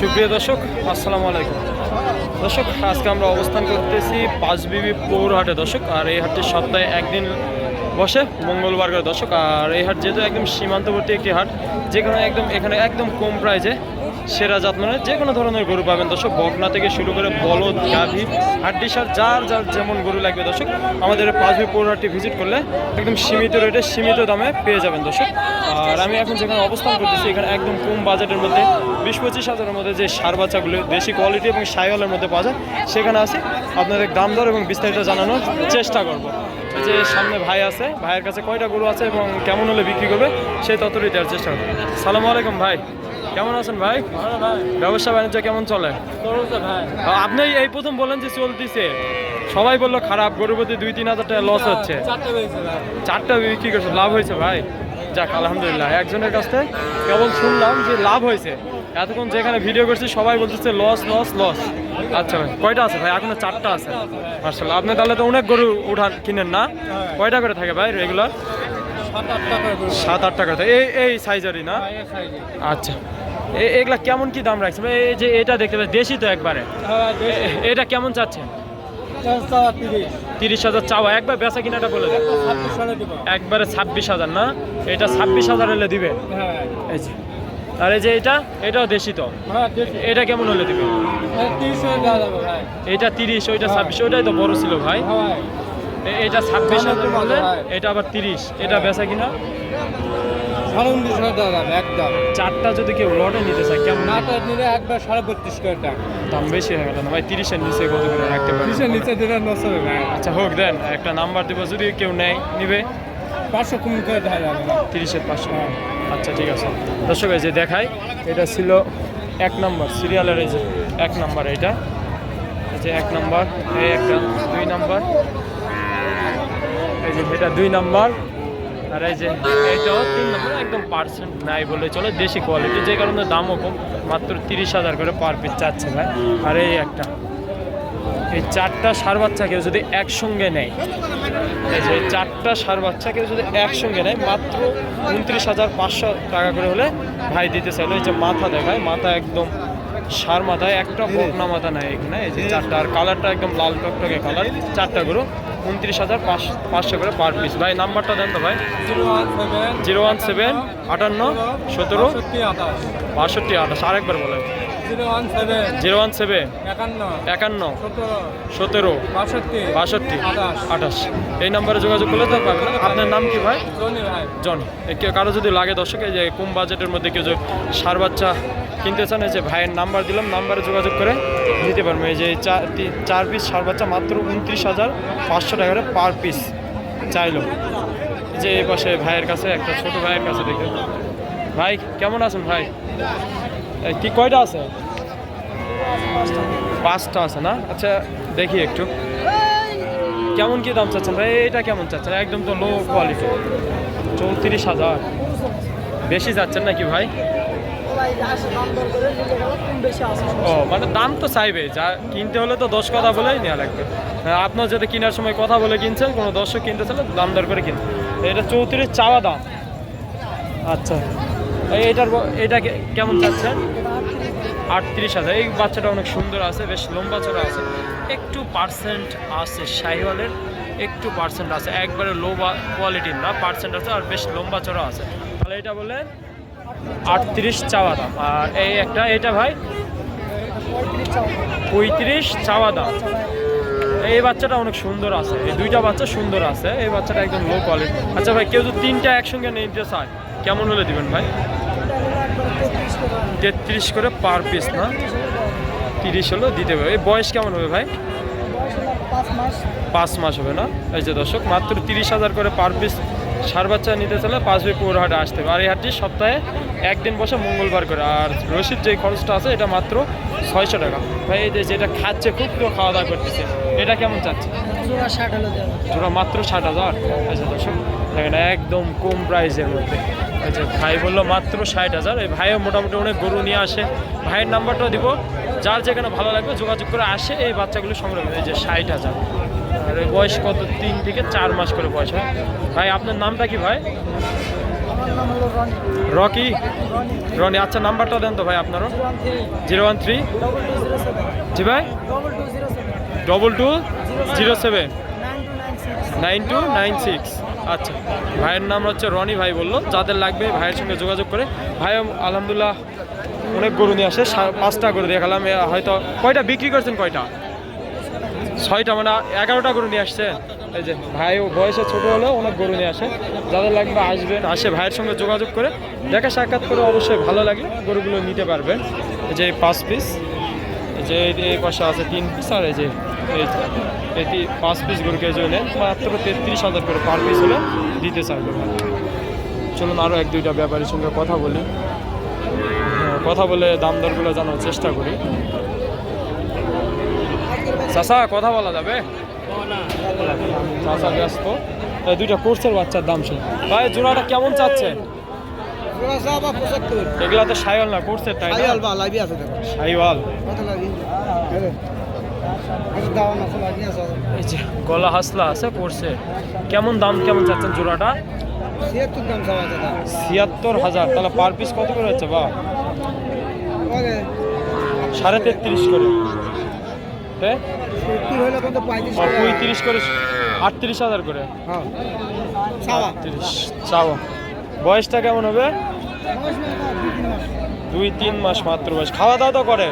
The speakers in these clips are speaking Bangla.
সুপ্রিয় দর্শক, আসসালামু আলাইকুম। দর্শক, আজকে আমরা অবস্থান করতেছি পাঁচবিবি পৌরহাটে। দর্শক, আর এই হাটটি সপ্তাহে একদিন বসে মঙ্গলবার করে দর্শক, আর এই হাট যেহেতু একদম সীমান্তবর্তী একটি হাট, যেখানে একদম, এখানে একদম কম প্রাইজে সেরা জাত মানে যে কোনো ধরনের গরু পাবেন দর্শক। বকনা থেকে শুরু করে বলদ, গাভী, হাড্ডি সার, যার যার যেমন গরু লাগবে দর্শক, আমাদের পাঁচবি পৌরহাটটি ভিজিট করলে একদম সীমিত রেটে সীমিত দামে পেয়ে যাবেন দর্শক। আর আমি এখন যেখানে অবস্থান করতেছি, এখানে একদম কম বাজেটের মধ্যে, বিশ পঁচিশ হাজারের মধ্যে যে সার বাচ্চাগুলো, দেশি কোয়ালিটি এবং সাইওয়ালের মধ্যে পাওয়া যায়, সেখানে আসি। আপনাদের দাম দর এবং বিস্তারিত জানানোর চেষ্টা করব। যে সামনে ভাই আছে, ভাইয়ের কাছে কয়টা গরু আছে এবং কেমন হলে বিক্রি করবে, সেই ততটাই দেওয়ার চেষ্টা করব। সালামু আলাইকুম ভাই। কেমন আছেন ভাই? ব্যবসা বাণিজ্য কেমন চলে? আপনি এই প্রথম বলেন যে চলতেছে। সবাই বলল খারাপ গরুর প্রতি দুই তিন হাজার টাকা লস হচ্ছে। চারটা বিক্রি করছে লাভ হয়েছে ভাই? যাক আলহামদুলিল্লাহ একজনের কাছ থেকে কেবল শুনলাম যে লাভ হয়েছে। এতক্ষণ যেখানে ভিডিও করছি সবাই বলতেছে লস লস লস আচ্ছা ভাই কয়টা আছে ভাই? এখনও চারটা আছে। মার্শাল্লাহ আপনি তাহলে তো অনেক গরু উঠান কিনেন না? কয়টা করে থাকে ভাই রেগুলার সাত আট টাকা এই এই সাইজেরই না? আচ্ছা। এ- এগুলা কেমন কি দাম রাখছে? এই যে এটা দেখতে পাচ্ছি দেশি তো একবারে। এটা কেমন চাচ্ছেন? তিরিশ। হাজার চাওয়া। একবার বেচা কিনাটা বলে দেন। একবারে ছাব্বিশ হাজার না? এটা ছাব্বিশ হাজার হলে দিবে। আর এই যে এটা এটাও দেশি তো? এটা কেমন হলে দিবে? এটা তিরিশ ওইটা ছাব্বিশ ওইটাই তো বড় ছিল ভাই। এটা ছাব্বিশ হাজার বলে এটা আবার তিরিশ। এটা বেচা কিনা? একদম। চারটা যদি কেউ লটে নিতে চায় কেমন? নাটা নিলে একবার সাড়ে বত্রিশ করে টাকা। দাম বেশি হয়ে গেল না ভাই? তিরিশের নিচে কত করে রাখতে পারি নিচে নিচে দিলে নষ্ট হবে না আচ্ছা হোক দেন একটা নাম্বার দিব যদি কেউ নেয় নিবে। পাঁচশো কম করে দেওয়া যাবে। তিরিশের পাঁচশো। আচ্ছা ঠিক আছে। দর্শক এই যে দেখাই এটা ছিল এক নম্বর সিরিয়ালের এই যে এক নম্বর এটা। এই যে এক নম্বর এই একটা দুই নম্বর। এই যে এটা দুই নম্বর। আর এই যে এইটাও তিন নম্বর, একদম পার্সেন্ট নাই বলে চলে। দেশি কোয়ালিটি যে কারণে দামও কম, মাত্র তিরিশ হাজার করে পার পিস চাচ্ছে ভাই। আর এই একটা, এই চারটা সার বাচ্চা কেউ যদি একসঙ্গে নেয়, এই যে চারটা সার বাচ্চা কেউ যদি একসঙ্গে নেয়, মাত্র উনত্রিশ হাজার পাঁচশো টাকা করে হলে ভাই দিতে চাইলো। এই যে মাথা দেখায় মাথা একদম সার মাথায়, একটা বকনা মাথা নেয় এখানে। এই যে চারটা, আর কালারটা একদম লাল টকটকে কালার চারটা গরু। উনত্রিশ হাজার পাঁচশো করে পার পিস ভাই নাম্বারটা দেন তো ভাই। জিরো ওয়ান সেভেন আটান্ন সতেরো বাষট্টি আঠাশ। আরেকবার বলেন। জিরো ওয়ান সেভেন একান্ন সতেরো বাষট্টি আঠাশ এই নাম্বারে যোগাযোগ করলে তো পাবেন। আপনার নাম কি ভাই? জনি কেউ কারও যদি লাগে দর্শক এই যে কম বাজেটের মধ্যে কেউ সার বাচ্চা কিনতে চান এই যে ভাইয়ের নাম্বার দিলাম নাম্বারে যোগাযোগ করে নিতে পারবেন। এই যে চার চার পিস সার বাচ্চা মাত্র উনত্রিশ হাজার পাঁচশো টাকা পার পিস চাইলো। যে এই পাশে ভাইয়ের কাছে একটা ছোট ভাইয়ের কাছে দেখে। ভাই কেমন আছেন ভাই? কি কয়টা আছে? পাঁচটা আছে না? আচ্ছা দেখি একটু। কেমন কি দাম চাচ্ছেন ভাই? এটা কেমন চাচ্ছেন? একদম তো লো কোয়ালিটি চৌত্রিশ হাজার। বেশি যাচ্ছেন নাকি ভাই? ও মানে দাম তো চাইবে। যা কিনতে হলে তো দশ কথা বলেই নেওয়া লাগবে। হ্যাঁ, আপনার যদি কেনার সময় কথা বলে কিনছেন কোনো দর্শক কিনতে চাইলে দাম দর করে কিন এটা চৌত্রিশ চাওয়া দাম। আচ্ছা। এই এটার ব- এটা কেমন চাচ্ছেন? আটত্রিশ হাজার। এই বাচ্চাটা অনেক সুন্দর আছে, বেশ লম্বা চড়া আছে। একটু পার্সেন্ট আছে শাহিওয়ালের, একটু পার্সেন্ট আছে। একবারে লো কোয়ালিটির না পার্সেন্ট আছে আর বেশ লম্বা চড়া আছে। তাহলে এটা বলে আটত্রিশ চাওয়া দাম। আর এই একটা, এটা ভাই পঁয়ত্রিশ চাওয়া দাম। এই বাচ্চাটা অনেক সুন্দর আছে। এই দুইটা বাচ্চা সুন্দর আছে। এই বাচ্চাটা একদম লো কোয়ালিটি আচ্ছা ভাই, কেউ যদি তিনটা একসঙ্গে নিতে চায়, কেমন হলে দিবেন ভাই? তেত্রিশ করে পার পিস না? তিরিশ হলো দিতে হবে। এই বয়স কেমন হবে ভাই? পাঁচ মাস হবে না? এই যে দর্শক মাত্র তিরিশ হাজার করে পার পিস সার বাচ্চা নিতে চাইলে পাঁচ বই পনেরো হাটে আসতে হবে। আর এই হাটটি সপ্তাহে একদিন বসে মঙ্গলবার করে। আর রসিদ যে খরচটা আছে এটা মাত্র ছয়শো টাকা। ভাই এই যে যেটা খাচ্ছে খুব তো খাওয়া দাওয়া করতেছে। এটা কেমন চাচ্ছে? জোড়া মাত্র ষাট হাজার। আচ্ছা দর্শক দেখেন একদম কম প্রাইসের মধ্যে। আচ্ছা ভাই বলল মাত্র ষাট হাজার। এই ভাইও মোটামুটি অনেক গরু নিয়ে আসে। ভাইয়ের নাম্বারটাও দিব। যার যেখানে ভালো লাগবে যোগাযোগ করে আসে এই বাচ্চাগুলো সংগ্রহ করে এই যে ষাট হাজার। আর বয়স কত? তিন থেকে চার মাস করে বয়স হয়। ভাই আপনার নামটা কি ভাই? রকি। রনি আচ্ছা নাম্বারটা দেন তো ভাই আপনারও। Zero one three. জি ভাই। Double two zero seven nine two nine six আচ্ছা ভাইয়ের নাম হচ্ছে রনি, ভাই বলল। যাদের লাগবে ভাইয়ের সঙ্গে যোগাযোগ করে। ভাই আলহামদুলিল্লাহ অনেক গরু নিয়ে আসে। পাঁচটা গরু দেখালাম। হয়তো কয়টা বিক্রি করছেন কয়টা? ছয়টা মানে এগারোটা গরু নিয়ে আসছে। এই যে ভাই বয়সে ছোটো হলেও অনেক গরু নিয়ে আসে। যাদের লাগবে আসবেন, আসে ভাইয়ের সঙ্গে যোগাযোগ করে। দেখা সাক্ষাৎ করে অবশ্যই ভালো লাগে গরুগুলো নিতে পারবেন। এই যে পাঁচ পিস এই যে এই- এই পাশে আছে তিন পিস আর এই যে তি- পাঁচ পিস গরু কেজি নেন মাত্র তেত্রিশ হাজার করে পার পিস হলে দিতে চাইবে চলুন আরও এক দুইটা ব্যাপারীর সঙ্গে কথা বলি। হ্যাঁ, কথা বলে দাম দরগুলো জানার চেষ্টা করি। চাষা কথা বলা যাবে? চাষা ব্যস্ত। এই দুইটা কোর্সের বাচ্চার দাম শুন। ভাই জোড়াটা কেমন চাচ্ছে এগুলা তো সাইওয়াল না কোর্সের তাই বা আছে সাইওয়াল। গলা হাসলা আছে কোর্সে কেমন দাম, কেমন চাচ্ছেন জোড়াটা? ছিয়াত্তর হাজার। তাহলে পার পিস কত করে হচ্ছে, বা? সাড়ে তেত্রিশ করে। পঁয়ত্রিশ করে, আটত্রিশ হাজার করে। বয়সটা কেমন হবে? দুই, তিন মাস মাত্র বয়স। খাওয়া দাওয়া তো করে।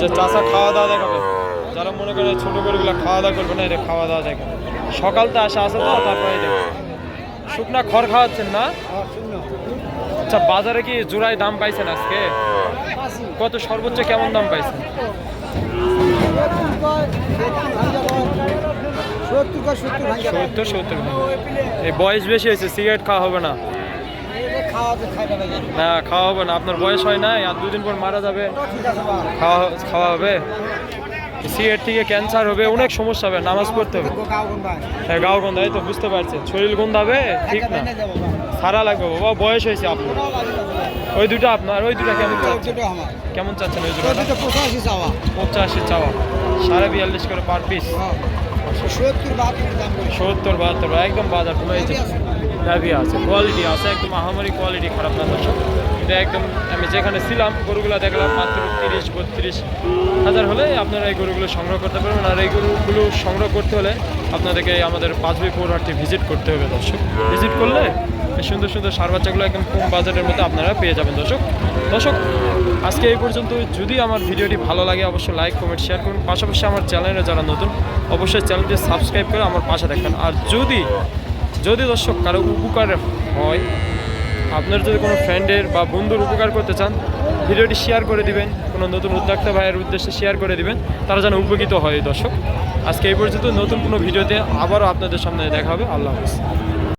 যে চাষা খাওয়া দাওয়া দেখাবে যারা মনে করে ছোট গরুগুলো খাওয়া দাওয়া করবে না এটা খাওয়া দাওয়া দেখে। সকালতে আসা আছে তো তারপরে শুকনা খড় খাওয়াচ্ছেন না? আচ্ছা বাজারে কি জোড়ায় দাম পাইছেন আজকে? কত সর্বোচ্চ কেমন দাম পাইছেন? সত্তর সত্তর এই বয়স বেশি হয়েছে সিগারেট খাওয়া হবে না। না খাওয়া হবে না। আপনার বয়স হয় নাই আর দুদিন পর মারা যাবে খাওয়া খাওয়া হবে। সিগারেট থেকে ক্যান্সার হবে অনেক সমস্যা হবে নামাজ পড়তে হবে। হ্যাঁ গাও গন্ধায় তো বুঝতে পারছেন শরীর গন্ধাবে ঠিক না? সারা লাগবে বাবা বয়স হয়েছে আপনার। ওই দুটো আপনার ওই দুটো কেমন চাচ্ছেন? কেমন চাচ্ছেন ওই দুটো পঁচাশি চাওয়া। সাড়ে বিয়াল্লিশ করে পার পিস হ্যাঁ। সত্তর বাহাত্তর দাম করে সত্তর বাহাত্তর একদম বাজার কমেছে হ্যাভি আছে কোয়ালিটি আছে, একদম আহামারি কোয়ালিটি খারাপ না দর্শক। এটা একদম আমি যেখানে ছিলাম, গরুগুলো দেখলাম, মাত্র তিরিশ, বত্রিশ হাজার হলে আপনারা এই গরুগুলো সংগ্রহ করতে পারবেন। আর এই গরুগুলো সংগ্রহ করতে হলে আপনাদেরকে আমাদের পাঁচবি পৌরহাটটি ভিজিট করতে হবে দর্শক। ভিজিট করলে সুন্দর সুন্দর সার বাচ্চাগুলো একদম কম বাজারের মধ্যে আপনারা পেয়ে যাবেন দর্শক। দর্শক, আজকে এই পর্যন্ত। যদি আমার ভিডিওটি ভালো লাগে, অবশ্যই লাইক কমেন্ট শেয়ার করুন। পাশাপাশি আমার চ্যানেলে যারা নতুন, অবশ্যই চ্যানেলটি সাবস্ক্রাইব করে আমার পাশে দেখবেন আর যদি যদি দর্শক কারও উপকার হয়, আপনার যদি কোনো ফ্রেন্ডের বা বন্ধুর উপকার করতে চান, ভিডিওটি শেয়ার করে দিবেন, কোনো নতুন উদ্যোক্তা ভাইয়ের উদ্দেশ্যে শেয়ার করে দিবেন, তারা যেন উপকৃত হয় দর্শক। আজকে এই পর্যন্ত নতুন কোনো ভিডিওতে আবারও আপনাদের সামনে দেখা হবে। আল্লাহ হাফিজ।